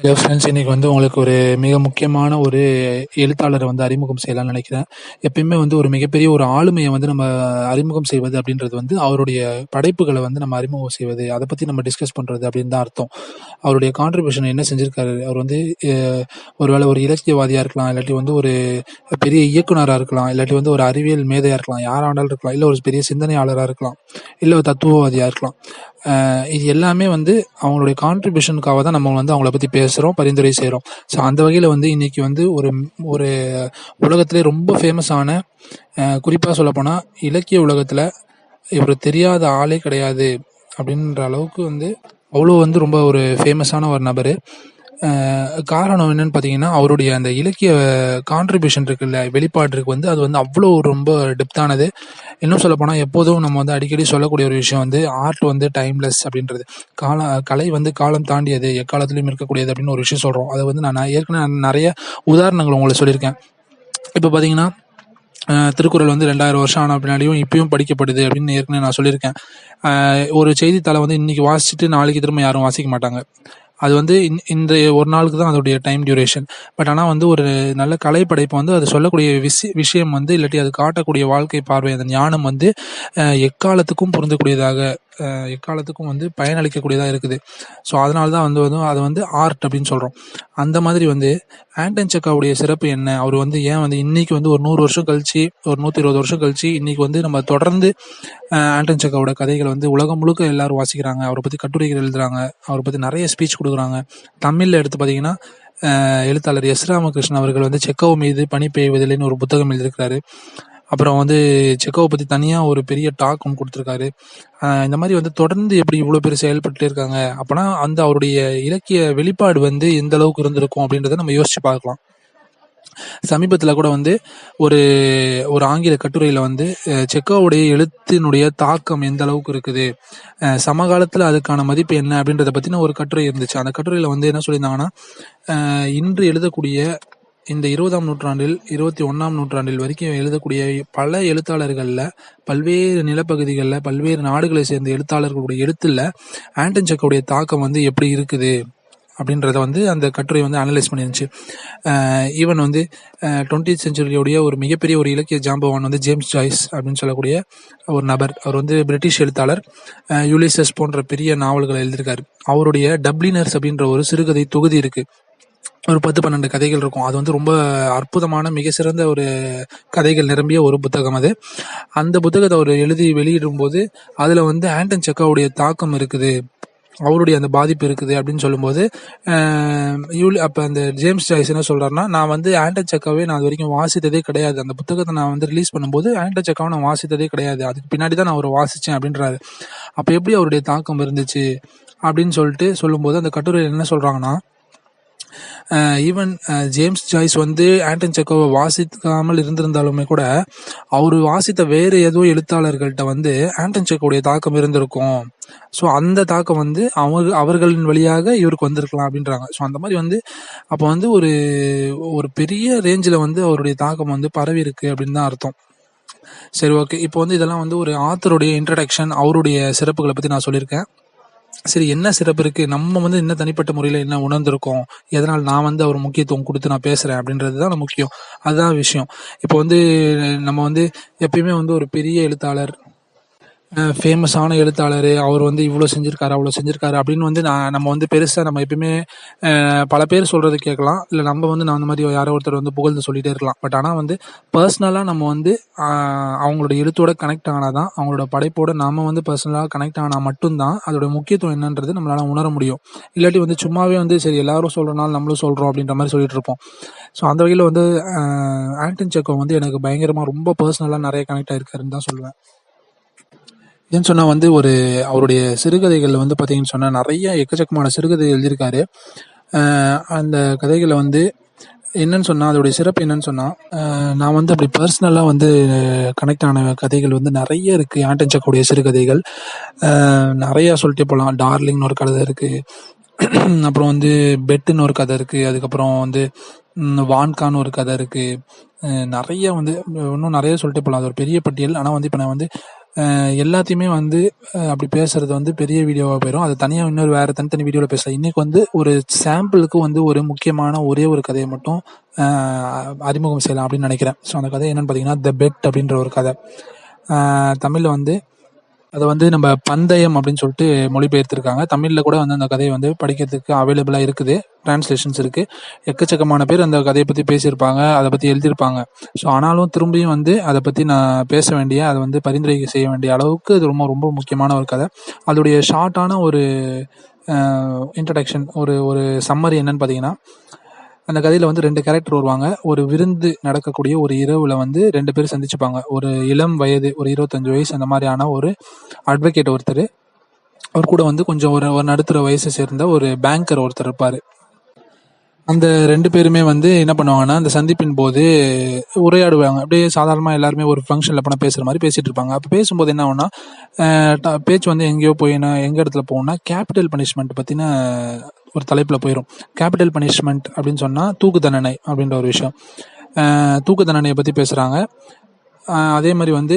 Hello friends இன்னைக்கு வந்து உங்களுக்கு ஒரு மிக முக்கியமான ஒரு எழுத்தாளரை வந்து அறிமுகம் செய்யலாம்னு நினைக்கிறேன். எப்பயுமே வந்து ஒரு மிகப்பெரிய ஒரு ஆளுமையை வந்து நம்ம அறிமுகம் செய்வது அப்படின்றது வந்து அவருடைய படைப்புகளை வந்து நம்ம அறிமுகம் செய்வது அதை பற்றி நம்ம டிஸ்கஸ் பண்ணுறது அப்படின்னு தான் அர்த்தம். அவருடைய கான்ட்ரிபியூஷன் என்ன செஞ்சிருக்காரு? அவர் வந்து ஒருவேளை ஒரு இலக்கியவாதியாக இருக்கலாம் இல்லாட்டி வந்து ஒரு பெரிய இயக்குனராக இருக்கலாம் இல்லாட்டி வந்து ஒரு அறிவியல் மேதையாக இருக்கலாம் யாராண்டாலும் இருக்கலாம் இல்லை ஒரு பெரிய சிந்தனையாளராக இருக்கலாம் இல்லை ஒரு தத்துவவாதியாக இருக்கலாம். இது எல்லாமே வந்து அவங்களுடைய கான்ட்ரிபியூஷனுக்காக தான் நம்ம வந்து அவங்கள பற்றி பேசுகிறோம் பரிந்துரை செய்கிறோம் ஸோ அந்த வகையில் வந்து இன்னைக்கு வந்து ஒரு ஒரு உலகத்திலே ரொம்ப ஃபேமஸான குறிப்பாக சொல்லப்போனால் இலக்கிய உலகத்தில் இவர் தெரியாத ஆளே கிடையாது அப்படின்ற அளவுக்கு வந்து அவ்வளோ வந்து ரொம்ப ஒரு ஃபேமஸான ஒரு நபர். காரணம் என்னன்னு பார்த்தீங்கன்னா அவருடைய அந்த இலக்கிய கான்ட்ரிபியூஷன் இருக்குல்ல வெளிப்பாட்டிற்கு வந்து அது வந்து அவ்வளோ ரொம்ப டெப்த்தானது இன்னும் சொல்லப்போனால் எப்போதும் நம்ம வந்து அடிக்கடி சொல்லக்கூடிய ஒரு விஷயம் வந்து ஆர்ட் வந்து டைம்லெஸ் அப்படின்றது. கால கலை வந்து காலம் தாண்டியது எக்காலத்துலேயும் இருக்கக்கூடியது அப்படின்னு ஒரு விஷயம் சொல்கிறோம் அதை வந்து நான் ஏற்கனவே நிறைய உதாரணங்கள் உங்களுக்கு சொல்லியிருக்கேன். இப்போ பார்த்தீங்கன்னா திருக்குறள் வந்து ரெண்டாயிரம் வருஷம் ஆன பின்னாடியும் இப்பயும் படிக்கப்படுது அப்படின்னு ஏற்கனவே நான் சொல்லியிருக்கேன். ஒரு செய்தித்தாளை வந்து இன்னைக்கு வாசிச்சுட்டு நாளைக்கு திரும்ப யாரும் வாசிக்க மாட்டாங்க. அது வந்து இந்த இந்த ஒரு நாளுக்கு தான் அதோடைய டைம் டியூரேஷன் பட் ஆனால் வந்து ஒரு நல்ல கலை படைப்பு வந்து அது சொல்லக்கூடிய விஷய விஷயம் வந்து இல்லாட்டி அது காட்டக்கூடிய வாழ்க்கை பார்வை அந்த ஞானம் வந்து எக்காலத்துக்கும் பொருந்தக்கூடியதாக எக்காலத்துக்கும் வந்து பயனளிக்கக்கூடியதாக இருக்குது. ஸோ அதனால தான் வந்து வந்து அதை வந்து ஆர்ட் அப்படின்னு சொல்கிறோம் அந்த மாதிரி வந்து ஆண்டன் செக்காவுடைய சிறப்பு என்ன? அவர் வந்து ஏன் வந்து இன்னைக்கு வந்து ஒரு நூறு வருஷம் கழிச்சு ஒரு நூற்றி இருபது வருஷம் கழிச்சு இன்னைக்கு வந்து நம்ம தொடர்ந்து ஆண்டன் செக்காவோட கதைகளை வந்து உலகம் முழுக்க எல்லாரும் வாசிக்கிறாங்க. அவரை பற்றி கட்டுரைகள் எழுதுறாங்க. அவரை பற்றி நிறைய ஸ்பீச் கொடுக்குறாங்க. தமிழில் எடுத்து பார்த்தீங்கன்னா எழுத்தாளர் எஸ் ராமகிருஷ்ணன் அவர்கள் வந்து செக்கோ மீது பனி பெய்வதில்லைன்னு ஒரு புத்தகம் எழுதியிருக்கிறாரு. அப்புறம் வந்து செக்கோவை பற்றி தனியாக ஒரு பெரிய டாக் ஒன்று கொடுத்துருக்காரு. ஆஹ் இந்த மாதிரி வந்து தொடர்ந்து எப்படி இவ்வளோ பேர் செயல்பட்டு இருக்காங்க? அப்போனா அந்த அவருடைய இலக்கிய வெளிப்பாடு வந்து எந்த அளவுக்கு இருந்திருக்கும் அப்படின்றத நம்ம யோசிச்சு பார்க்கலாம். சமீபத்தில் கூட வந்து ஒரு ஒரு ஆங்கில கட்டுரையில் வந்து செக்கோவுடைய எழுத்தினுடைய தாக்கம் எந்த அளவுக்கு இருக்குது? சமகாலத்தில் அதுக்கான மதிப்பு என்ன அப்படின்றத பற்றின ஒரு கட்டுரை இருந்துச்சு. அந்த கட்டுரையில் வந்து என்ன சொல்லியிருந்தாங்கன்னா அஹ், இன்று எழுதக்கூடிய இந்த இருபதாம் நூற்றாண்டில் இருபத்தி ஒன்றாம் நூற்றாண்டில் வரைக்கும் எழுதக்கூடிய பல எழுத்தாளர்களில் பல்வேறு நிலப்பகுதிகளில் பல்வேறு நாடுகளை சேர்ந்த எழுத்தாளர்களுடைய எழுத்துல ஆண்டன் செக்கோடைய தாக்கம் வந்து எப்படி இருக்குது? அப்படின்றத வந்து அந்த கட்டுரை வந்து அனலைஸ் பண்ணிருந்துச்சு. ஈவன் வந்து டுவெண்ட்டி செஞ்சுரியோடைய ஒரு மிகப்பெரிய ஒரு இலக்கிய ஜாம்பவான் வந்து ஜேம்ஸ் ஜாய்ஸ் அப்படின்னு சொல்லக்கூடிய ஒரு நபர். அவர் வந்து பிரிட்டிஷ் எழுத்தாளர். யூலிசஸ் போன்ற பெரிய நாவல்களை எழுதியிருக்காரு. அவருடைய டப்ளினர்ஸ் அப்படின்ற ஒரு சிறுகதை தொகுதி இருக்குது ஒரு பத்து பன்னெண்டு கதைகள் இருக்கும். அது வந்து ரொம்ப அற்புதமான மிக சிறந்த ஒரு கதைகள் நிரம்பிய ஒரு புத்தகம் அது. அந்த புத்தகத்தை அவர் எழுதி வெளியிடும் போது வந்து ஆண்டன் செக்காவுடைய தாக்கம் இருக்குது. அவருடைய அந்த பாதிப்பு இருக்குது அப்படின்னு சொல்லும்போது யூலி அப்போ அந்த ஜேம்ஸ் ஜாய்ஸ் என்ன சொல்கிறாருன்னா நான் வந்து ஆண்டன் செக்காவே நான் அது வரைக்கும் வாசித்ததே கிடையாது. அந்த புத்தகத்தை நான் வந்து ரிலீஸ் பண்ணும்போது ஆண்டன் செக்காவை நான் வாசித்ததே கிடையாது. அதுக்கு பின்னாடி தான் நான் அவரை வாசித்தேன் அப்படின்றாரு. அப்போ எப்படி அவருடைய தாக்கம் இருந்துச்சு? அப்படின்னு சொல்லிட்டு சொல்லும்போது அந்த கட்டுரையில் என்ன சொல்கிறாங்கன்னா ஈவன் ஜேம்ஸ் ஜாய்ஸ் வந்து ஆண்டன் செக்கோவை வாசிக்காமல் இருந்திருந்தாலுமே கூட அவர் வாசித்த வேறு ஏதோ எழுத்தாளர்கள்ட்ட வந்து ஆண்டன் செக்கோடைய தாக்கம் இருந்திருக்கும். ஸோ அந்த தாக்கம் வந்து அவர் அவர்களின் வழியாக இவருக்கு வந்திருக்கலாம் அப்படின்றாங்க. ஸோ அந்த மாதிரி வந்து அப்போ வந்து ஒரு ஒரு பெரிய ரேஞ்சில் வந்து அவருடைய தாக்கம் வந்து பரவி இருக்கு அப்படின்னு தான் அர்த்தம். சரி ஓகே இப்போ வந்து இதெல்லாம் வந்து ஒரு ஆத்தருடைய இன்ட்ரடக்ஷன் அவருடைய சிறப்புகளை பற்றி நான் சொல்லியிருக்கேன். சரி என்ன சிறப்பு இருக்கு? நம்ம வந்து என்ன தனிப்பட்ட முறையில் என்ன உணர்ந்திருக்கோம்? எதனால் நான் வந்து அவர் முக்கியத்துவம் கொடுத்து நான் பேசுறேன் அப்படின்றது தான் முக்கியம். அதுதான் விஷயம். இப்போ வந்து நம்ம வந்து எப்பயுமே வந்து ஒரு பெரிய எழுத்தாளர் ஃபேமஸான எழுத்தாளர் அவர் வந்து இவ்வளோ செஞ்சிருக்காரு அவ்வளோ செஞ்சிருக்காரு அப்படின்னு வந்து நான் நம்ம வந்து பெருசாக நம்ம எப்பயுமே பல பேர் சொல்கிறது கேட்கலாம். இல்லை நம்ம வந்து நான் அந்த மாதிரி யாரோ ஒருத்தர் வந்து புகழ்ந்து சொல்லிகிட்டே இருக்கலாம். பட் ஆனால் வந்து பர்சனலாக நம்ம வந்து அவங்களோட எழுத்தோட கனெக்ட் ஆனாதான் அவங்களோட படைப்போட நாம் வந்து பர்சனலாக கனெக்ட் ஆனால் மட்டும்தான் அதோட முக்கியத்துவம் என்னன்றது நம்மளால் உணர முடியும். இல்லாட்டி வந்து சும்மாவே வந்து சரி எல்லாரும் சொல்கிறனால நம்மளும் சொல்கிறோம் அப்படின்ற மாதிரி சொல்லிட்டு இருப்போம். ஸோ அந்த வகையில் வந்து ஆண்டன் செக்கோ வந்து எனக்கு பயங்கரமாக ரொம்ப பர்சனலாக நிறைய கனெக்ட் ஆகிருக்காருன்னு தான் சொல்லுவேன். ஏன்னு சொன்னால் வந்து ஒரு அவருடைய சிறுகதைகள் வந்து பார்த்தீங்கன்னு சொன்னால் நிறைய எக்கச்சக்கமான சிறுகதை எழுதியிருக்காரு. அந்த கதைகளை வந்து என்னன்னு சொன்னால் அதோடைய சிறப்பு என்னன்னு சொன்னால் நான் வந்து அப்படி பர்சனலாக வந்து கனெக்ட் ஆன கதைகள் வந்து நிறைய இருக்குது ஆண்டன் சக்கோடைய சிறுகதைகள். நிறையா சொல்லிட்டு போகலாம் டார்லிங்னு ஒரு கதை இருக்குது அப்புறம் வந்து பெட்டுன்னு ஒரு கதை இருக்குது அதுக்கப்புறம் வந்து வான்கான்னு ஒரு கதை இருக்குது நிறைய வந்து இன்னும் நிறைய சொல்லிட்டு போகலாம் அது ஒரு பெரிய பட்டியல். ஆனால் வந்து இப்போ நான் வந்து எல்லாத்தையுமே வந்து அப்படி பேசுறது வந்து பெரிய வீடியோவாக போயிடும் அது தனியாக இன்னொரு வேறு தனித்தனி வீடியோவில் பேசலாம். இன்றைக்கி வந்து ஒரு சாம்பிளுக்கு வந்து ஒரு முக்கியமான ஒரே ஒரு கதையை மட்டும் அறிமுகம் செய்யலாம் அப்படின்னு நினைக்கிறேன். ஸோ அந்த கதை என்னன்னு பார்த்தீங்கன்னா த பெட் அப்படின்ற ஒரு கதை. தமிழில் வந்து அதை வந்து நம்ம பந்தயம் அப்படின்னு சொல்லிட்டு மொழிபெயர்த்திருக்காங்க. தமிழில் கூட வந்து அந்த கதையை வந்து படிக்கிறதுக்கு அவைலபிளாக இருக்குது. டிரான்ஸ்லேஷன்ஸ் இருக்குது எக்கச்சக்கமான பேர் அந்த கதையை பற்றி பேசியிருப்பாங்க. அதை பற்றி எழுதியிருப்பாங்க. ஸோ ஆனாலும் திரும்பியும் வந்து அதை பற்றி நான் பேச வேண்டிய அதை வந்து பரிந்துரை செய்ய வேண்டிய அளவுக்கு இது ரொம்ப ரொம்ப முக்கியமான ஒரு கதை. அதோடைய ஷார்ட்டான ஒரு இன்ட்ரடக்ஷன் ஒரு ஒரு சம்மரி என்னன்னு பார்த்தீங்கன்னா அந்த கதையில் வந்து ரெண்டு கேரக்டர் வருவாங்க. ஒரு விருந்து நடக்கக்கூடிய ஒரு இரவில் வந்து ரெண்டு பேரும் சந்திச்சுப்பாங்க. ஒரு இளம் வயது ஒரு இருபத்தஞ்சு வயசு அந்த மாதிரியான ஒரு அட்வொகேட் ஒருத்தர். அவர் கூட வந்து கொஞ்சம் ஒரு ஒரு நடுத்தர வயசை சேர்ந்த ஒரு பேங்கர் ஒருத்தர் இருப்பார். அந்த ரெண்டு பேருமே வந்து என்ன பண்ணுவாங்கன்னா அந்த சந்திப்பின் போது உரையாடுவாங்க. அப்படியே சாதாரணமாக எல்லாருமே ஒரு ஃபங்க்ஷனில் போனால் பேசுகிற மாதிரி பேசிகிட்டு இருப்பாங்க. அப்போ பேசும்போது என்ன ஆகும்னா ட- பேச்சு வந்து எங்கேயோ போயினா எங்கே இடத்துல போகணும்னா கேபிட்டல் பனிஷ்மெண்ட் பற்றின ஒரு தலைப்பில் போயிடும் கேபிட்டல் பனிஷ்மெண்ட் அப்படின்னு சொன்னால் தூக்கு தண்டனை அப்படின்ற ஒரு விஷயம். தூக்கு தண்டனையை பற்றி பேசுகிறாங்க அதே மாதிரி வந்து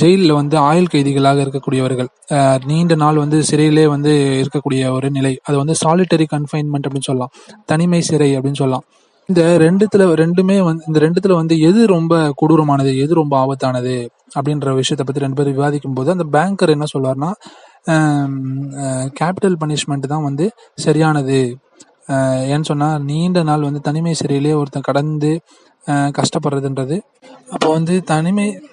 ஜெயிலில் வந்து ஆயுள் கைதிகளாக இருக்கக்கூடியவர்கள் நீண்ட நாள் வந்து சிறையிலே வந்து இருக்கக்கூடிய ஒரு நிலை. அது வந்து சாலிட்டரி கன்ஃபைன்மெண்ட் அப்படின்னு சொல்லலாம். தனிமை சிறை அப்படின்னு சொல்லலாம். இந்த ரெண்டுத்துல ரெண்டுமே வந்து இந்த ரெண்டுத்துல வந்து எது ரொம்ப கொடூரமானது எது ரொம்ப ஆபத்தானது அப்படின்ற விஷயத்தை பத்தி ரெண்டு பேரும் விவாதிக்கும் போது அந்த பேங்கர் என்ன சொல்வார்னா கேபிட்டல் பனிஷ்மெண்ட் தான் வந்து சரியானது. ஏன்னு சொன்னால் நீண்ட நாள் வந்து தனிமை சிறையிலே ஒருத்தன் கடந்து கஷ்டப்படுறதுன்றது. அப்போ வந்து தனிமை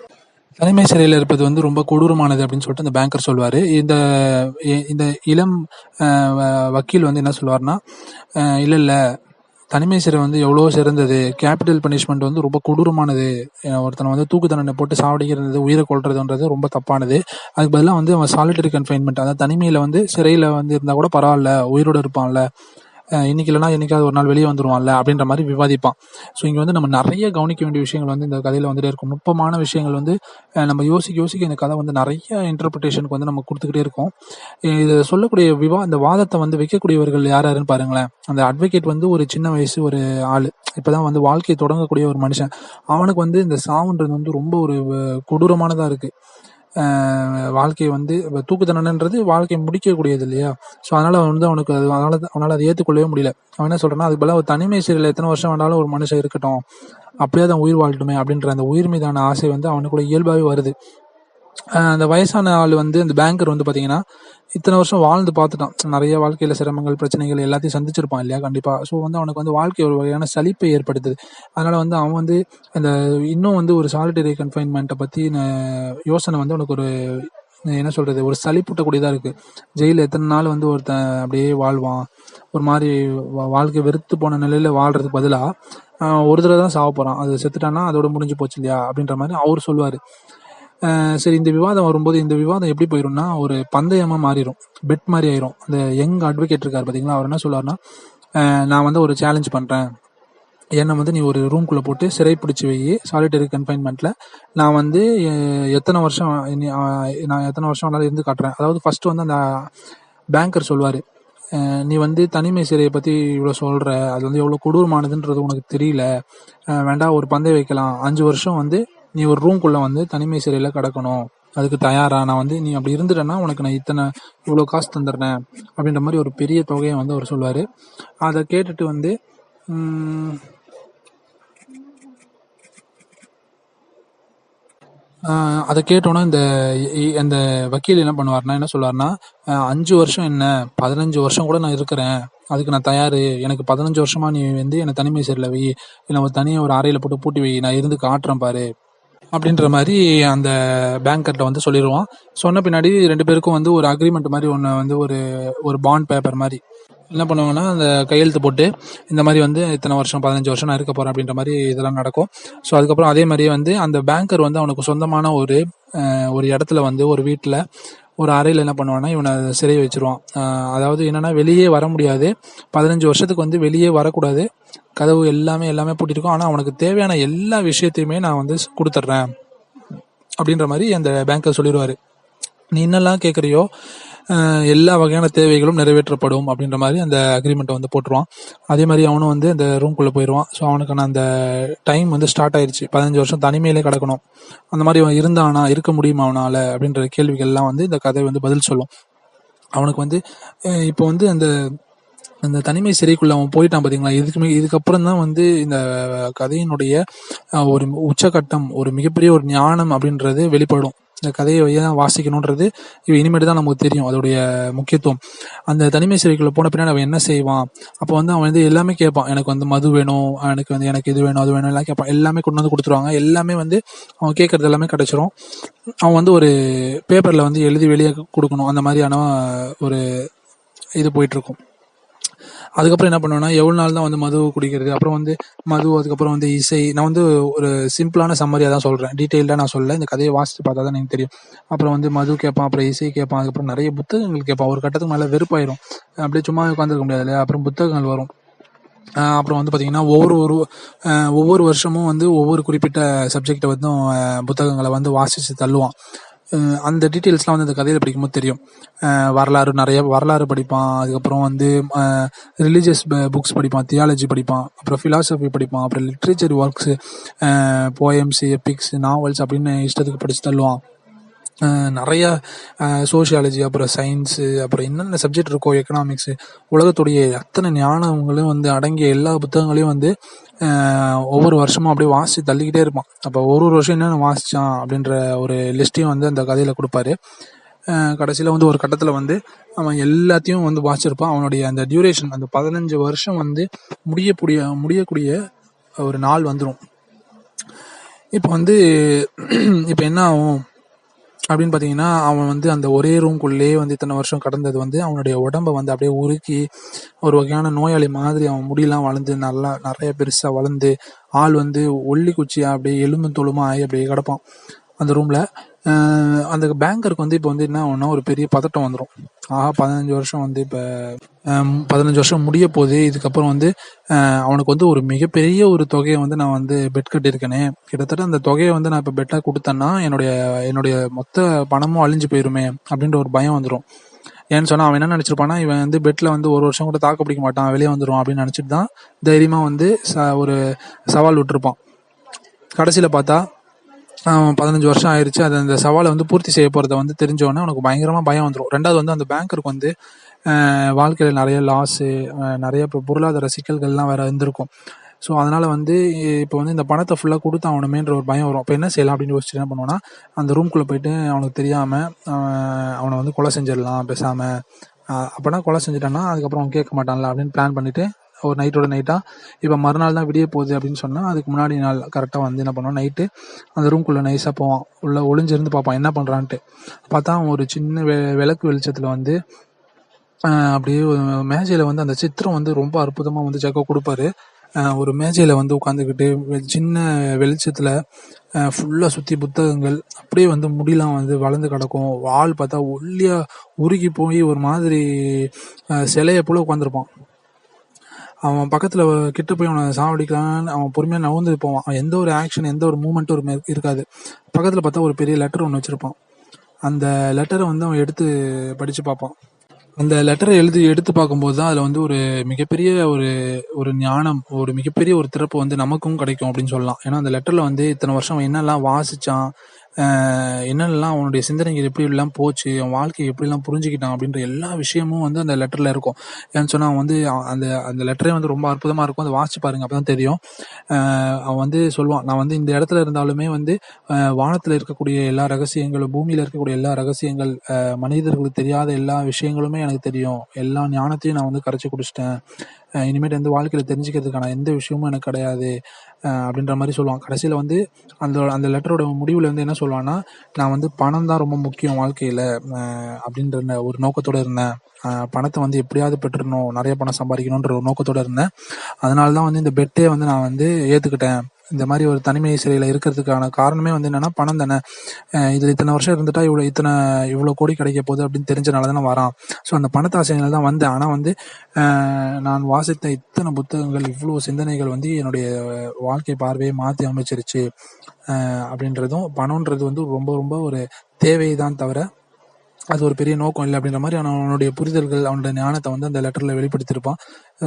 தனிமை சிறையில் இருப்பது வந்து ரொம்ப கொடூரமானது அப்படின்னு சொல்லிட்டு அந்த பேங்கர் சொல்வார். இந்த இந்த இளம் வ- வக்கீல் வந்து என்ன சொல்லுவார்னா இல்லை இல்லை தனிமை சிறை வந்து எவ்வளோ சிறந்தது. கேபிட்டல் பனிஷ்மெண்ட் வந்து ரொம்ப கொடூரமானது. ஒருத்தனை வந்து தூக்கு தண்டனை போட்டு சாவடிக்கிறது உயிரை கொள்றதுன்றது ரொம்ப தப்பானது. அதுக்கு பதிலாக வந்து அவன் சாலிட்டரி கன்ஃபைன்மெண்ட் அதாவது தனிமையில் வந்து சிறையில் வந்து இருந்தால் கூட பரவாயில்ல உயிரோடு இருப்பான்ல. இன்னைக்கு இல்லைனா என்னைக்காவது ஒரு நாள் வெளியே வந்துருவான்ல அப்படின்ற மாதிரி விவாதிப்பான். ஸோ இங்கே வந்து நம்ம நிறைய கவனிக்க வேண்டிய விஷயங்கள் வந்து இந்த கதையில் வந்துட்டே இருக்கும். நுட்பமான விஷயங்கள் வந்து நம்ம யோசிக்க யோசிக்க இந்த கதை வந்து நிறைய இன்டர்பிரிட்டேஷனுக்கு வந்து நம்ம கொடுத்துக்கிட்டே இருக்கோம். இது சொல்லக்கூடிய விவா இந்த வாதத்தை வந்து வைக்கக்கூடியவர்கள் யார் யாருன்னு பாருங்களேன். அந்த அட்வொகேட் வந்து ஒரு சின்ன வயசு ஒரு ஆள். இப்போதான் வந்து வாழ்க்கையை தொடங்கக்கூடிய ஒரு மனுஷன். அவனுக்கு வந்து இந்த சாவுன்றது வந்து ரொம்ப ஒரு கொடூரமானதாக இருக்குது வாழ்க்கையை வந்து இப்போ தூக்கு தண்டனைன்றது வாழ்க்கையை முடிக்கக்கூடியது இல்லையா ஸோ அதனால் அவன் வந்து அவனுக்கு அது அதனால் அவனால் அதை ஏற்றுக்கொள்ளவே முடியல. அவன் என்ன சொல்கிறான்னா அதுக்கு பதிலாக ஒரு தனிமை சிறையில் எத்தனை வருஷம் வேணாலும் ஒரு மனுஷன் இருக்கட்டும் அப்படியே தான் உயிர் வாழட்டுமே அப்படின்ற அந்த உயிர் மீதான ஆசை வந்து அவனுக்குள்ள இயல்பாகவே வருது. அந்த வயசான ஆள் வந்து அந்த பேங்கர் வந்து பார்த்தீங்கன்னா இத்தனை வருஷம் வாழ்ந்து பார்த்துட்டான். நிறைய வாழ்க்கையில் சிரமங்கள் பிரச்சனைகள் எல்லாத்தையும் சந்திச்சிருப்பான் இல்லையா? கண்டிப்பாக ஸோ வந்து அவனுக்கு வந்து வாழ்க்கை ஒரு வகையான சலிப்பை ஏற்படுத்துது. அதனால் வந்து அவன் வந்து அந்த இன்னும் வந்து ஒரு சாலிட்டரி கன்ஃபைன்மெண்ட்டை பற்றி யோசனை வந்து அவனுக்கு ஒரு என்ன சொல்கிறது ஒரு சளிப்பூட்டக்கூடியதாக இருக்குது ஜெயிலில் எத்தனை நாள் வந்து ஒருத்தன் அப்படியே வாழ்வான். ஒரு மாதிரி வா- வாழ்க்கை வெறுத்து போன நிலையில் வாழ்கிறதுக்கு பதிலாக ஒரு தடவை தான் சாக போகிறான் அது செத்துட்டான்னா அதோட முடிஞ்சு போச்சு இல்லையா? அப்படின்ற மாதிரி அவர் சொல்லுவார். சரி இந்த விவாதம் வரும்போது இந்த விவாதம் எப்படி போயிரும்னா ஒரு பந்தயமாக மாறிடும் பெட் மாதிரி ஆயிரும். அந்த யங் அட்வொகேட் இருக்கார் பார்த்தீங்களா அவர் என்ன சொல்லுவாருன்னா நான் வந்து ஒரு சேலஞ்ச் பண்ணுறேன் என்னை வந்து நீ ஒரு ரூம்குள்ளே போட்டு சிறை பிடிச்சி வை. சாலிட்டரி கன்ஃபைன்மெண்ட்டில் நான் வந்து எத்தனை வருஷம் நான் எத்தனை வருஷம் வேணாலும் இருந்து காட்டுறேன். அதாவது ஃபர்ஸ்ட் வந்து அந்த பேங்கர் சொல்வார் நீ வந்து தனிமை சிறையை பற்றி இவ்வளோ சொல்கிற அது வந்து எவ்வளோ கொடூரமானதுன்றது உனக்கு தெரியல. வேண்டாம் ஒரு பந்தயம் வைக்கலாம். அஞ்சு வருஷம் வந்து நீ ஒரு ரூம்குள்ளே வந்து தனிமை சிறையில் கிடக்கணும். அதுக்கு தயாரா? நான் வந்து நீ அப்படி இருந்துட்டேன்னா உனக்கு நான் இத்தனை இவ்வளோ காசு தந்துடுறேன் அப்படின்ற மாதிரி ஒரு பெரிய தொகையை வந்து அவர் சொல்லுவார் அதை கேட்டுட்டு வந்து ஆஹ் அதை கேட்டோன்னா இந்த அந்த வக்கீல் என்ன பண்ணுவார்னா என்ன சொல்லுவார்னா அஞ்சு வருஷம் என்ன? பதினஞ்சு வருஷம் கூட நான் இருக்கிறேன். அதுக்கு நான் தயார். எனக்கு பதினஞ்சு வருஷமா நீ வந்து என்னை தனிமை சரியில்லை வை. இல்லை ஒரு தனியாக ஒரு அறையில் போட்டு பூட்டி வை. நான் இருந்து காட்டுறேன் பாரு. அப்படின்ற மாதிரி அந்த பேங்கர்கிட்ட வந்து சொல்லிடுவான் சொன்ன பின்னாடி ரெண்டு பேருக்கும் வந்து ஒரு அக்ரிமெண்ட் மாதிரி ஒன்று வந்து ஒரு ஒரு பாண்ட் பேப்பர் மாதிரி. என்ன பண்ணுவாங்கன்னா அந்த கையெழுத்து போட்டு இந்த மாதிரி வந்து இத்தனை வருஷம் பதினஞ்சு வருஷம் நான் இருக்க போகிறேன் அப்படின்ற மாதிரி இதெல்லாம் நடக்கும். ஸோ அதுக்கப்புறம் அதே மாதிரியே வந்து அந்த பேங்கர் வந்து அவனுக்கு சொந்தமான ஒரு ஒரு இடத்துல வந்து ஒரு வீட்டில் ஒரு அறையில் என்ன பண்ணுவான்னா இவனை சிறை வச்சிருவான். அதாவது என்னன்னா வெளியே வர முடியாது. பதினஞ்சு வருஷத்துக்கு வந்து வெளியே வரக்கூடாது. கதவு எல்லாமே எல்லாமே பூட்டிருக்கும். ஆனால் அவனுக்கு தேவையான எல்லா விஷயத்தையுமே நான் வந்து கொடுத்துட்றேன். அப்படின்ற மாதிரி அந்த பேங்கர் சொல்லிடுவார். நீ என்னெல்லாம் கேட்குறியோ எல்லா வகையான தேவைகளும் நிறைவேற்றப்படும் அப்படின்ற மாதிரி அந்த அக்ரிமெண்ட்டை வந்து போட்டுருவான். அதே மாதிரி அவனும் வந்து அந்த ரூம்குள்ளே போயிடுவான் ஸோ அவனுக்கான அந்த டைம் வந்து ஸ்டார்ட் ஆயிடுச்சு பதினஞ்சு வருஷம் தனிமையிலே கிடக்கணும். அந்த மாதிரி அவன் இருந்தானா இருக்க முடியுமா அவனால அப்படின்ற கேள்விகள்லாம் வந்து இந்த கதை வந்து பதில் சொல்லும். அவனுக்கு வந்து இப்போ வந்து அந்த அந்த தனிமை சிறைக்குள்ள அவன் போயிட்டான் பார்த்தீங்களா இதுக்குமே இதுக்கப்புறம் தான் வந்து இந்த கதையினுடைய ஒரு உச்சகட்டம் ஒரு மிகப்பெரிய ஒரு ஞானம் அப்படின்றது வெளிப்படும். இந்த கதையை ஏன் வாசிக்கணுன்றது இவ இனிமேட்டு தான் நமக்கு தெரியும் அதோடைய முக்கியத்துவம். அந்த தனிமை சிறைக்குள்ள போன பின்னாடி அவன் என்ன செய்வான்? அப்போ வந்து அவன் வந்து எல்லாமே கேட்பான். எனக்கு வந்து மது வேணும் எனக்கு வந்து எனக்கு இது வேணும் அது வேணும் எல்லாம் கேட்பான். எல்லாமே கொண்டு வந்து கொடுத்துருவாங்க. எல்லாமே வந்து அவன் கேட்கறது எல்லாமே கிடைச்சிரும். அவன் வந்து ஒரு பேப்பரில் வந்து எழுதி வெளியே கொடுக்கணும். அந்த மாதிரியான ஒரு இது போயிட்டு இருக்கும். அதுக்கப்புறம் என்ன பண்ணுவேன்னா எவ்வளோ நாள் தான் வந்து மது குடிக்கிறது அப்புறம் வந்து மது அதுக்கப்புறம் வந்து இசை. நான் வந்து ஒரு சிம்பிளான சம்மரியாக தான் சொல்கிறேன் டீட்டெயிலாக நான் சொல்ல இந்த கதையை வாசித்து பார்த்தா தான் எனக்கு தெரியும். அப்புறம் வந்து மது கேட்பான் அப்புறம் இசை கேட்பான் அதுக்கப்புறம் நிறைய புத்தகங்கள் கேட்பான். ஒரு கட்டத்துக்கு மேலே வெறுப்பாயிரும். அப்படியே சும்மா உட்காந்துருக்க முடியாது இல்லையா அப்புறம் புத்தகங்கள் வரும். அப்புறம் வந்து பார்த்தீங்கன்னா ஒவ்வொரு ஒரு ஒவ்வொரு வருஷமும் வந்து ஒவ்வொரு குறிப்பிட்ட சப்ஜெக்டை வந்து புத்தகங்களை வந்து வாசித்து தள்ளுவான். அந்த டீட்டெயில்ஸ்லாம் வந்து அந்த கதையில் படிக்கும்போது தெரியும். வரலாறு நிறைய வரலாறு படிப்பான். அதுக்கப்புறம் வந்து ரிலீஜியஸ் புக்ஸ் படிப்பான் தியாலஜி படிப்பான் அப்புறம் ஃபிலாசபி படிப்பான் அப்புறம் literature works poems epics novels அப்படின்னு இஷ்டத்துக்கு படித்து தள்ளுவான். நிறைய சோஷியாலஜி அப்புறம் சயின்ஸு அப்புறம் என்னென்ன சப்ஜெக்ட் இருக்கோ எக்கனாமிக்ஸு உலகத்துடைய அத்தனை ஞானங்களும் வந்து அடங்கிய எல்லா புத்தகங்களையும் வந்து ஒவ்வொரு வருஷமும் அப்படியே வாசித்து தள்ளிக்கிட்டே இருப்பான். அப்போ ஒரு ஒரு வருஷம் என்னென்ன வாசித்தான் அப்படின்ற ஒரு லிஸ்ட்டையும் வந்து அந்த கதையில் கொடுப்பாரு. கடைசியில் வந்து ஒரு கட்டத்தில் வந்து அவன் எல்லாத்தையும் வந்து வாசிச்சிருப்பான். அவனுடைய அந்த டியூரேஷன் அந்த பதினஞ்சு வருஷம் வந்து முடியக்கூடிய முடியக்கூடிய ஒரு நாள் வந்துடும் இப்போ வந்து இப்போ என்ன ஆகும்? அப்படின்னு பார்த்தீங்கன்னா அவன் வந்து அந்த ஒரே ரூம்குள்ளேயே வந்து இத்தனை வருஷம் கடந்தது வந்து அவனுடைய உடம்ப வந்து அப்படியே உருக்கி ஒரு வகையான நோயாளி மாதிரி அவன் முடியெல்லாம் வளர்ந்து நல்லா நிறைய பெருசாக வளர்ந்து ஆள் வந்து ஒல்லி குச்சியாக அப்படியே எலும்பு தொழுமா ஆகி அப்படியே கிடப்பான் அந்த ரூமில் அந்த பேங்கருக்கு வந்து இப்போ வந்து என்ன ஆகும்னா ஒரு பெரிய பதட்டம் வந்துடும் ஆஹா பதினஞ்சு வருஷம் வந்து இப்போ பதினஞ்சு வருஷம் முடிய போகுது இதுக்கப்புறம் வந்து அவனுக்கு வந்து ஒரு மிகப்பெரிய ஒரு தொகையை வந்து நான் வந்து பெட் கட்டியிருக்கேனே. கிட்டத்தட்ட அந்த தொகையை வந்து நான் இப்போ பெட்டாக கொடுத்தேன்னா என்னுடைய என்னுடைய மொத்த பணமும் அழிஞ்சு போயிருமே அப்படின்ற ஒரு பயம் வந்துடும் ஏன்னு சொன்னால் அவன் என்ன நினச்சிருப்பானா இவன் வந்து பெட்டில் வந்து ஒரு வருஷம் கூட தாக்கு பிடிக்க மாட்டான் வெளியே வந்துடும் அப்படின்னு நினச்சிட்டு தான் தைரியமாக வந்து ச- ஒரு சவால் விட்டுருப்பான். கடைசியில் பார்த்தா பதினஞ்சு வருஷம் ஆயிடுச்சு அது அந்த சவாலை வந்து பூர்த்தி செய்ய போறத வந்து தெரிஞ்சவொடனே உனக்கு பயங்கரமா பயம் வந்துடும் ரெண்டாவது வந்து அந்த பேங்கருக்கு வந்து வாழ்க்கையில் வாழ்க்கையில நிறைய லாஸு நிறைய இப்போ பொருளாதார சிக்கல்கள்லாம் வேற இருந்திருக்கும். ஸோ அதனால வந்து இப்போ வந்து இந்த பணத்தை ஃபுல்லாக கொடுத்து அவனுமேன்ற ஒரு பயம் வரும். அப்போ என்ன செய்யலாம் அப்படின்னு யோசிச்சு என்ன பண்ணுவோன்னா அந்த ரூம்குள்ளே போயிட்டு அவனுக்கு தெரியாம அவனை வந்து கொலை செஞ்சிடலாம் பேசாம. அஹ், கொலை செஞ்சுட்டான்னா அதுக்கப்புறம் அவன் கேட்க மாட்டான்ல அப்படின்னு பிளான் பண்ணிட்டு ஒரு நைட்டோட நைட்டாக இப்போ மறுநாள் தான் விடிய போகுது அப்படின்னு சொன்னால் அதுக்கு முன்னாடி நாள் கரெக்டாக வந்து என்ன பண்ணுவான்? நைட்டு அந்த ரூம்குள்ளே நைஸாக போவான். உள்ள ஒளிஞ்சிருந்து பார்ப்பான். என்ன பண்ணுறான்ட்டு பார்த்தா அவன் ஒரு சின்ன வெ விளக்கு வெளிச்சத்தில் வந்து அப்படியே மேஜையில் வந்து அந்த சித்திரம் வந்து ரொம்ப அற்புதமாக வந்து ஜக்கோ கொடுப்பாரு. ஒரு மேஜையில் வந்து உட்காந்துக்கிட்டு சின்ன வெளிச்சத்தில் ஃபுல்லாக சுற்றி புத்தகங்கள் அப்படியே வந்து முடியெலாம் வந்து வளர்ந்து கிடக்கும். வால் பார்த்தா ஒல்லியாக உருகி போய் ஒரு மாதிரி சிலையை போல் உட்காந்துருப்பான் அவன் பக்கத்துல கிட்ட போய் அவனை சாவடிக்கலான்னு அவன் பொறுமையா நவுந்து போவான். அவன் எந்த ஒரு ஆக்ஷன் எந்த ஒரு மூமெண்ட்டும் ஒரு இருக்காது. பக்கத்துல பார்த்தா ஒரு பெரிய லெட்டர் ஒன்று வச்சிருப்பான். அந்த லெட்டரை வந்து அவன் எடுத்து படிச்சு பார்ப்பான். அந்த லெட்டரை எழுதி எடுத்து பார்க்கும்போது தான் அதில் வந்து ஒரு மிகப்பெரிய ஒரு ஒரு ஞானம் ஒரு மிகப்பெரிய ஒரு திறப்பு வந்து நமக்கும் கிடைக்கும் அப்படின்னு சொல்லலாம். ஏன்னா அந்த லெட்டரில் வந்து இத்தனை வருஷம் அவன் என்னெல்லாம் வாசிச்சான் என்னென்னலாம் அவனுடைய சிந்தனைகள் எப்படி எல்லாம் போச்சு அவன் வாழ்க்கையை எப்படிலாம் புரிஞ்சுக்கிட்டான் அப்படின்ற எல்லா விஷயமும் வந்து அந்த லெட்டரில் இருக்கும். ஏன்னு சொன்னால் அவன் வந்து அந்த அந்த லெட்டரே வந்து ரொம்ப அற்புதமாக இருக்கும். அதை வாசிச்சு பாருங்க அப்போ தான் தெரியும் அவன் வந்து சொல்லுவான் நான் வந்து இந்த இடத்துல இருந்தாலுமே வந்து வானத்தில் இருக்கக்கூடிய எல்லா ரகசியங்களும் பூமியில் இருக்கக்கூடிய எல்லா ரகசியங்கள் மனிதர்களுக்கு தெரியாத எல்லா விஷயங்களுமே எனக்கு தெரியும். எல்லா ஞானத்தையும் நான் வந்து கரைச்சி குடிச்சிட்டேன். இனிமேட்டு எந்த வாழ்க்கையில் தெரிஞ்சுக்கிறதுக்கான எந்த விஷயமும் எனக்கு கிடையாது அப்படின்ற மாதிரி சொல்லுவான் கடைசியில் வந்து அந்த அந்த லெட்டரோட முடிவில் வந்து என்ன சொல்லுவான்னா நான் வந்து பணம் தான் ரொம்ப முக்கியம் வாழ்க்கையில் அப்படின்ற ஒரு நோக்கத்தோடு இருந்தேன். பணத்தை வந்து எப்படியாவது பெற்றுடணும் நிறைய பணம் சம்பாதிக்கணுன்ற ஒரு நோக்கத்தோடு இருந்தேன். அதனால தான் வந்து இந்த பெட்டே வந்து நான் வந்து ஏற்றுக்கிட்டேன் இந்த மாதிரி ஒரு தனிமை சிறையில் இருக்கிறதுக்கான காரணமே வந்து என்னென்னா பணம் தானே. இதில் இத்தனை வருஷம் இருந்துட்டா இவ்வளோ இத்தனை இவ்வளோ கோடி கிடைக்க போகுது அப்படின்னு தெரிஞ்சனால தானே வரான். ஸோ அந்த பணத்தாசையினால தான் வந்தேன். ஆனால் வந்து நான் வாசித்த இத்தனை புத்தகங்கள் இவ்வளோ சிந்தனைகள் வந்து என்னுடைய வாழ்க்கை பார்வையை மாற்றி அமைச்சிருச்சு. அப்படின்றதும் பணம்ன்றது வந்து ரொம்ப ரொம்ப ஒரு தேவை தான் தவிர அது ஒரு பெரிய நோக்கம் இல்லை அப்படின்ற மாதிரி அவனுடைய புரிதல்கள் அவனுடைய ஞானத்தை வந்து அந்த லெட்டரில் வெளிப்படுத்தியிருப்பான்.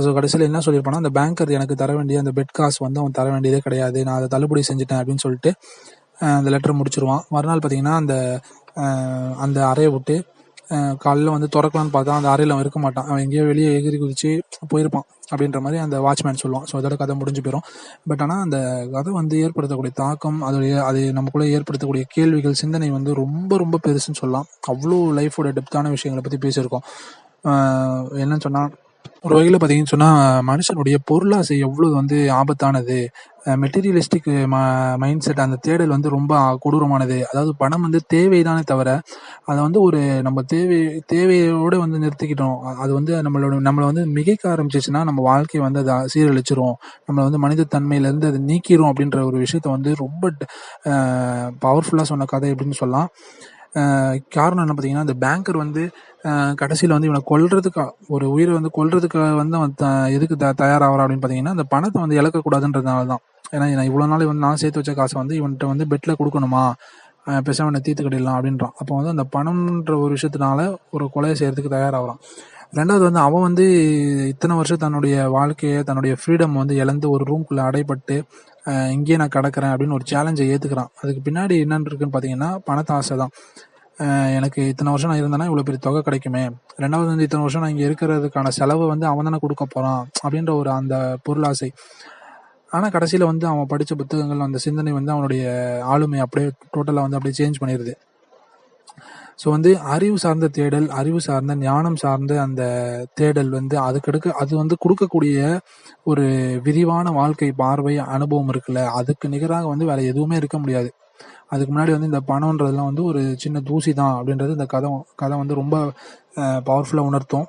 ஸோ கடைசியில் என்ன சொல்லியிருப்பானா அந்த பேங்கர் எனக்கு தர வேண்டிய அந்த பெட் காசு வந்து அவன் தர வேண்டியதே கிடையாது. நான் அதை தள்ளுபடி செஞ்சுட்டேன் அப்படின்னு சொல்லிட்டு அந்த லெட்டர் முடிச்சிருவான். மறுநாள் பார்த்தீங்கன்னா அந்த அந்த அறையை விட்டு அஹ் காலைல வந்து திறக்கலான்னு பார்த்தா அந்த அறையில் அவன் இருக்க மாட்டான். அவன் எங்கேயோ வெளியே எகிரி குதிச்சு போயிருப்பான் அப்படின்ற மாதிரி அந்த வாட்ச்மேன் சொல்லுவான். ஸோ அதோட கதை முடிஞ்சு போயிடும் பட் ஆனால் அந்த கதை வந்து ஏற்படுத்தக்கூடிய தாக்கம் அதோடைய அது நமக்குள்ளே ஏற்படுத்தக்கூடிய கேள்விகள் சிந்தனை வந்து ரொம்ப ரொம்ப பெருசுன்னு சொல்லலாம். அவ்வளோ லைஃபோட டெப்த்தான விஷயங்களை பற்றி பேசியிருக்கோம். என்னன்னு சொன்னால் ஒரு வகையில் பார்த்தீங்கன்னு சொன்னால் மனுஷனுடைய பொருளாசை எவ்வளோ வந்து ஆபத்தானது. மெட்டீரியலிஸ்டிக் மைண்ட் செட் அந்த தேடல் வந்து ரொம்ப கொடூரமானது. அதாவது பணம் வந்து தேவைதானே தவிர அதை வந்து ஒரு நம்ம தேவை தேவையோடு வந்து நிறுத்திக்கிட்டோம். அது வந்து நம்மளோட நம்மளை வந்து மிகைக்க ஆரம்பிச்சிச்சுன்னா நம்ம வாழ்க்கையை வந்து அதை சீரழிச்சிரும். நம்மளை வந்து மனித தன்மையிலேருந்து அதை நீக்கிரும் அப்படின்ற ஒரு விஷயத்த வந்து ரொம்ப பவர்ஃபுல்லாக சொன்ன கதை அப்படின்னு சொல்லலாம். காரணம் என்ன பார்த்தீங்கன்னா இந்த பேங்கர் வந்து கடைசியில் வந்து இவனை கொல்றதுக்கு ஒரு உயிரை வந்து கொல்றதுக்கு வந்து அவன் த எதுக்கு த தயாராகிறான் அப்படின்னு பார்த்தீங்கன்னா அந்த பணத்தை வந்து இழக்கக்கூடாதுன்றதுனால தான். ஏன்னா நான் இவ்வளோ நாள் வந்து நான் சேர்த்து வச்ச காசை வந்து இவன்கிட்ட வந்து பெட்டில் கொடுக்கணுமா? அஹ் பேசாம என்னை தீர்த்து கட்டிடலாம் அப்படின்றான். அப்போ வந்து அந்த பணம்ன்ற ஒரு விஷயத்தினால ஒரு கொலையை செய்கிறதுக்கு தயாராகிறான் ரெண்டாவது வந்து அவன் வந்து இத்தனை வருஷம் தன்னுடைய வாழ்க்கையை தன்னுடைய ஃப்ரீடம் வந்து இழந்து ஒரு ரூம்குள்ளே அடைப்பட்டு இங்கேயே நான் கிடக்கிறேன் அப்படின்னு ஒரு சேலஞ்சை ஏற்றுக்கிறான் அதுக்கு பின்னாடி என்னன்னு இருக்குன்னு பார்த்தீங்கன்னா பணத்தை ஆசை தான் எனக்கு இத்தனை வருஷம் நான் இருந்தேன்னா இவ்வளோ பெரிய தொகை கிடைக்குமே. ரெண்டாவது வந்து இத்தனை வருஷம் நான் இங்கே இருக்கிறதுக்கான செலவை வந்து அவன் தானே கொடுக்க போகிறான் அப்படின்ற ஒரு அந்த பொருளாசை ஆனால் கடைசியில் வந்து அவன் படித்த புத்தகங்கள் அந்த சிந்தனை வந்து அவனுடைய ஆளுமை அப்படியே டோட்டலாக வந்து அப்படியே சேஞ்ச் பண்ணிடுது ஸோ வந்து அறிவு சார்ந்த தேடல் அறிவு சார்ந்த ஞானம் சார்ந்த அந்த தேடல் வந்து அதுக்கடுக்க அது வந்து கொடுக்கக்கூடிய ஒரு விரிவான வாழ்க்கை பார்வை அனுபவம் இருக்குல்ல அதுக்கு நிகராக வந்து வேற எதுவுமே இருக்க முடியாது. அதுக்கு முன்னாடி வந்து இந்த பணம்ன்றதுலாம் வந்து ஒரு சின்ன தூசி தான் அப்படின்றது இந்த கதை கதை வந்து ரொம்ப பவர்ஃபுல்லாக உணர்த்தும்.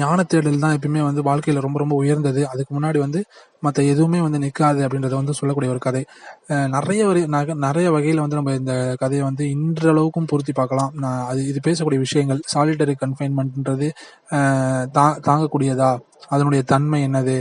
ஞான தேடல் தான் எப்பயுமே வந்து வாழ்க்கையில் ரொம்ப ரொம்ப உயர்ந்தது. அதுக்கு முன்னாடி வந்து மற்ற எதுவுமே வந்து நிற்காது அப்படின்றத வந்து சொல்லக்கூடிய ஒரு கதை. நிறைய ஒரு நிறைய வகையில் வந்து நம்ம இந்த கதையை வந்து இன்றளவுக்கும் பொருத்தி பார்க்கலாம். நான் அது இது பேசக்கூடிய விஷயங்கள் சாலிட்டரி கன்ஃபைன்மெண்ட்ன்றது தா தாங்கக்கூடியதா? அதனுடைய தன்மை என்னது?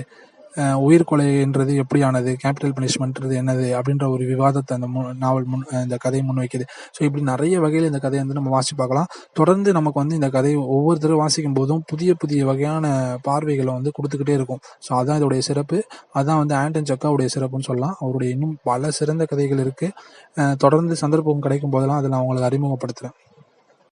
உயிர் கொலைன்றது எப்படியானது? கேபிட்டல் பனிஷ்மெண்ட்ன்றது என்னது? அப்படின்ற ஒரு விவாதத்தை அந்த மு நாவல் முன் இந்த கதை முன்வைக்குது. ஸோ இப்படி நிறைய வகையில் இந்த கதையை வந்து நம்ம வாசிச்சு பார்க்கலாம். தொடர்ந்து நமக்கு வந்து இந்த கதையை ஒவ்வொரு தடவை வாசிக்கும் போதும் புதிய புதிய வகையான பார்வைகளை வந்து கொடுத்துக்கிட்டே இருக்கும். ஸோ அதான் இதோடைய சிறப்பு. அதான் வந்து ஆண்டன் சக்காவுடைய சிறப்புன்னு சொல்லலாம். அவருடைய இன்னும் பல சிறந்த கதைகள் இருக்குது தொடர்ந்து சந்தர்ப்பம் கிடைக்கும் போதெல்லாம் அதை நான் உங்களுக்கு அறிமுகப்படுத்துகிறேன்